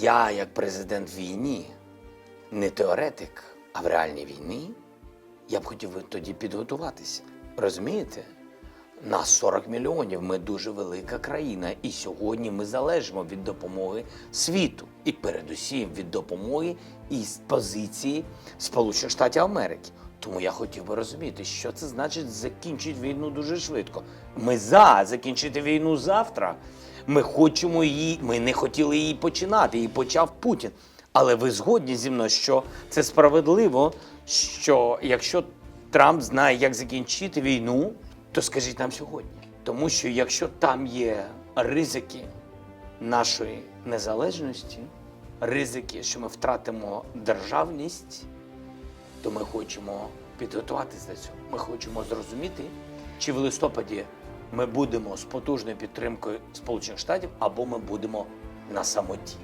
я, як президент війни, не теоретик, а в реальній війні, я б хотів тоді підготуватися. Розумієте? Нас 40 мільйонів, ми дуже велика країна, і сьогодні ми залежимо від допомоги світу, і передусім від допомоги із позиції Сполучених Штатів Америки. Тому я хотів би розуміти, що це значить закінчити війну дуже швидко. Ми за закінчити війну завтра. Ми хочемо її, ми не хотіли її починати, її почав Путін. Але ви згодні зі мною, що це справедливо, що якщо Трамп знає, як закінчити війну, то скажіть нам сьогодні. Тому що якщо там є ризики нашої незалежності, ризики, що ми втратимо державність, то ми хочемо підготуватися до цього. Ми хочемо зрозуміти, чи в листопаді ми будемо з потужною підтримкою Сполучених Штатів або ми будемо на самоті.